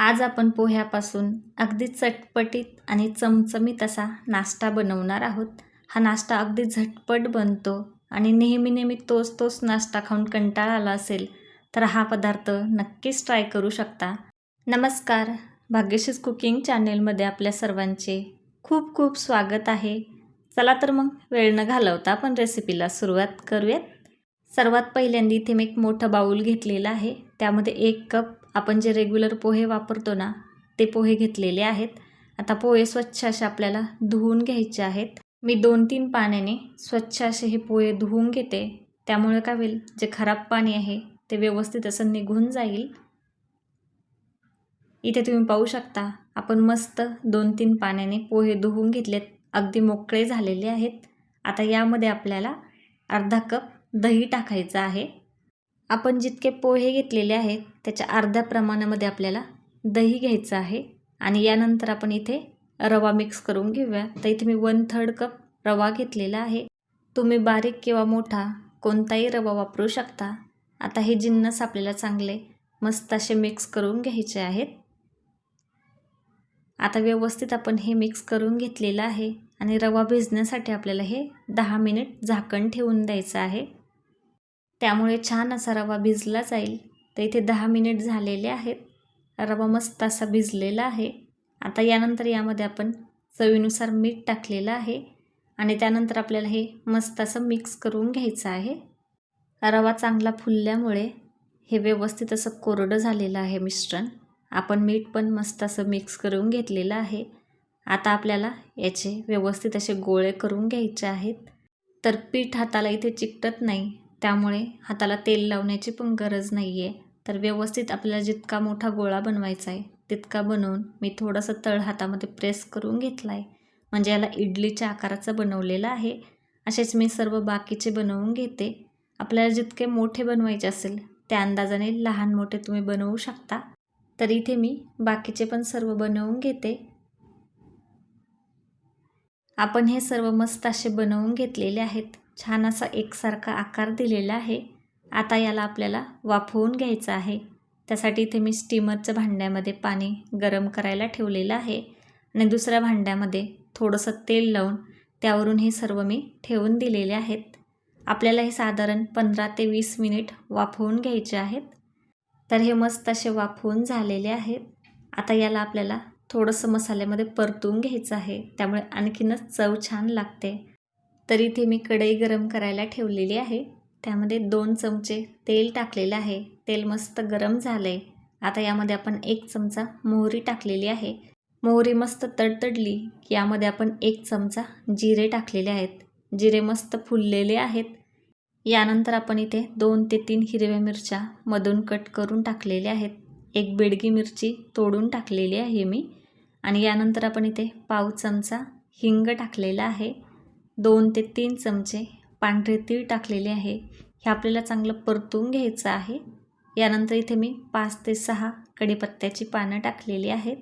आज आपण पोह्यापासून अगदी चटपटीत आणि चमचमीत असा नाश्ता बनवणार आहोत. हा नाश्ता अगदी झटपट बनतो आणि नेहमी नेहमी तोच तोच नाश्ता खाऊन कंटाळा आला असेल तर हा पदार्थ नक्कीच ट्राय करू शकता. नमस्कार. भाग्यशीच कुकिंग चॅनेलमध्ये आपल्या सर्वांचे खूप खूप स्वागत आहे. चला तर मग वेळ न घालवता आपण रेसिपीला सुरुवात करूयात. सर्वात पहिल्यांदा इथे मी एक मोठं बाऊल घेतलेलं आहे. त्यामध्ये एक कप आपण जे रेग्युलर पोहे वापरतो ना ते पोहे घेतलेले आहेत. आता पोहे स्वच्छ असे आपल्याला धुवून घ्यायचे आहेत. मी दोन तीन पाण्याने स्वच्छ असे हे पोहे धुवून घेते. त्यामुळे काय होईल जे खराब पाणी आहे ते व्यवस्थित असं निघून जाईल. इथे तुम्ही पाहू शकता आपण मस्त दोन तीन पाण्याने पोहे धुवून घेतलेत. अगदी मोकळे झालेले आहेत. आता यामध्ये आपल्याला अर्धा कप दही टाकायचं आहे. आपण जितके पोहे घेतलेले आहेत त्याच्या अर्ध्या प्रमाणामध्ये आपल्याला दही घ्यायचं आहे. आणि यानंतर आपण इथे रवा मिक्स करून घेऊया. तर इथे मी वन थर्ड कप रवा घेतलेला आहे. तुम्ही बारीक किंवा मोठा कोणताही रवा वापरू शकता. आता हे जिन्नस आपल्याला चांगले मस्त असे मिक्स करून घ्यायचे आहेत. आता व्यवस्थित आपण हे मिक्स करून घेतलेलं आहे. आणि रवा भिजण्यासाठी आपल्याला हे दहा मिनिट झाकण ठेवून द्यायचं आहे. त्यामुळे छान असा रवा भिजला जाईल. तर इथे दहा मिनिट झालेले आहेत. रवा मस्त असा भिजलेला आहे. आता यानंतर यामध्ये आपण चवीनुसार मीठ टाकलेलं आहे. आणि त्यानंतर आपल्याला हे मस्त असं मिक्स करून घ्यायचं आहे. रवा चांगला फुलल्यामुळे हे व्यवस्थित असं कोरडं झालेलं आहे मिश्रण. आपण मीठ पण मस्त असं मिक्स करून घेतलेलं आहे. आता आपल्याला याचे व्यवस्थित असे गोळे करून घ्यायचे आहेत. तर पीठ हाताला इथे चिकटत नाही. त्यामुळे हाताला तेल लावण्याची पण गरज नाही आहे तर व्यवस्थित आपल्याला जितका मोठा गोळा बनवायचा आहे तितका बनवून मी थोडंसं तळ हातामध्ये प्रेस करून घेतला आहे म्हणजे याला इडलीच्या आकाराचं बनवलेलं आहे. असेच मी सर्व बाकीचे बनवून घेते. आपल्याला जितके मोठे बनवायचे असेल त्या अंदाजाने लहान मोठे तुम्ही बनवू शकता. तर इथे मी बाकीचे पण सर्व बनवून घेते. आपण हे सर्व मस्त असे बनवून घेतलेले आहेत. छान असा एकसारखा आकार दिलेला आहे. आता याला आपल्याला वाफवून घ्यायचं आहे. त्यासाठी इथे मी स्टीमरच्या भांड्यामध्ये पाणी गरम करायला ठेवलेलं आहे. आणि दुसऱ्या भांड्यामध्ये थोडंसं तेल लावून त्यावरून हे सर्व मी ठेवून दिलेले आहेत. आपल्याला हे साधारण पंधरा ते वीस मिनिट वाफवून घ्यायचे आहेत. तर हे मस्त असे वाफवून झालेले आहेत. आता याला आपल्याला थोडंसं मसाल्यामध्ये परतून घ्यायचं आहे. त्यामुळे आणखीनच चव छान लागते. तर इथे मी कढई गरम करायला ठेवलेली आहे. त्यामध्ये दोन चमचे तेल टाकलेलं आहे. तेल मस्त गरम झालं आहे आता यामध्ये आपण एक चमचा मोहरी टाकलेली आहे. मोहरी मस्त तडतडली. की यामध्ये आपण एक चमचा जिरे टाकलेले आहेत. जिरे मस्त फुललेले आहेत. यानंतर आपण इथे दोन ते तीन हिरव्या मिरच्या मधून कट करून टाकलेल्या आहेत. एक बेडगी मिरची तोडून टाकलेली आहे मी. आणि यानंतर आपण इथे पाव चमचा हिंग टाकलेला आहे. दोन ते तीन चमचे पांढरे तीळ टाकलेले आहे. हे आपल्याला चांगलं परतून घ्यायचं आहे. यानंतर इथे मी पाच ते सहा कढीपत्त्याची पानं टाकलेली आहेत.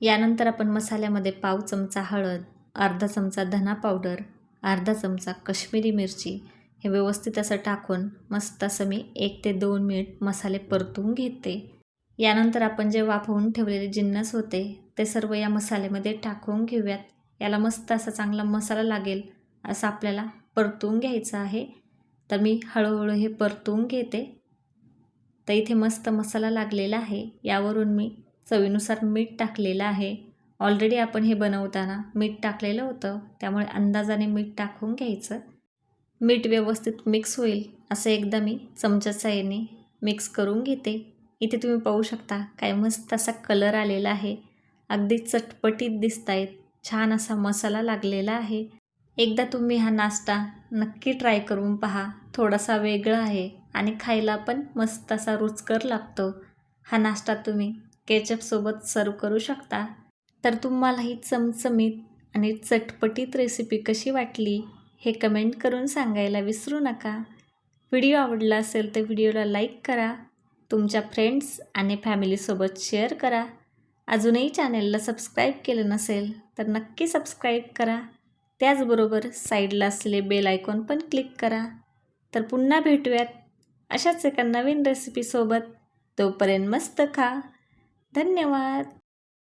यानंतर आपण मसाल्यामध्ये पाव चमचा हळद अर्धा चमचा धना पावडर अर्धा चमचा कश्मीरी मिरची हे व्यवस्थित असं टाकून मस्त असं मी एक ते दोन मिनिट मसाले परतून घेते. यानंतर आपण जे वाफवून ठेवलेले जिन्नस होते ते सर्व या मसाल्यामध्ये टाकून घेऊयात. याला मस्त असा चांगला मसाला लागेल असं आपल्याला परतून घ्यायचं आहे. तर मी हळूहळू हे परतून घेते. तर इथे मस्त मसाला लागलेला आहे. यावरून मी चवीनुसार मीठ टाकलेलं आहे. ऑलरेडी आपण हे बनवताना मीठ टाकलेलं होतं त्यामुळे अंदाजाने मीठ टाकून घ्यायचं. मीठ व्यवस्थित मिक्स होईल असं एकदा मी चमच्याचा येणे मिक्स करून घेते. इथे तुम्ही पाहू शकता काय मस्त असा कलर आलेला आहे. अगदी चटपटीत दिसत आहेत छान असा मसाला लागलेला आहे. एकदा तुम्ही हा नाश्ता नक्की ट्राय करून पहा. थोडासा वेगळा आहे आणि खायला पण मस्त असा रुचकर लागतो. हा नाश्ता तुम्ही केचपसोबत सर्व करू शकता. तर तुम्हाला ही चमचमीत आणि चटपटीत रेसिपी कशी वाटली हे कमेंट करून सांगायला विसरू नका. व्हिडिओ आवडला असेल तर व्हिडिओला लाईक करा. तुमच्या फ्रेंड्स आणि फॅमिलीसोबत शेअर करा. अजूनही चॅनेलला सबस्क्राईब केलं नसेल तर नक्की सबस्क्राईब करा. त्याचबरोबर साईडला असलेले बेल आयकॉन पण क्लिक करा. तर पुन्हा भेटूयात अशाच एका नवीन रेसिपीसोबत. तोपर्यंत मस्त खा. धन्यवाद.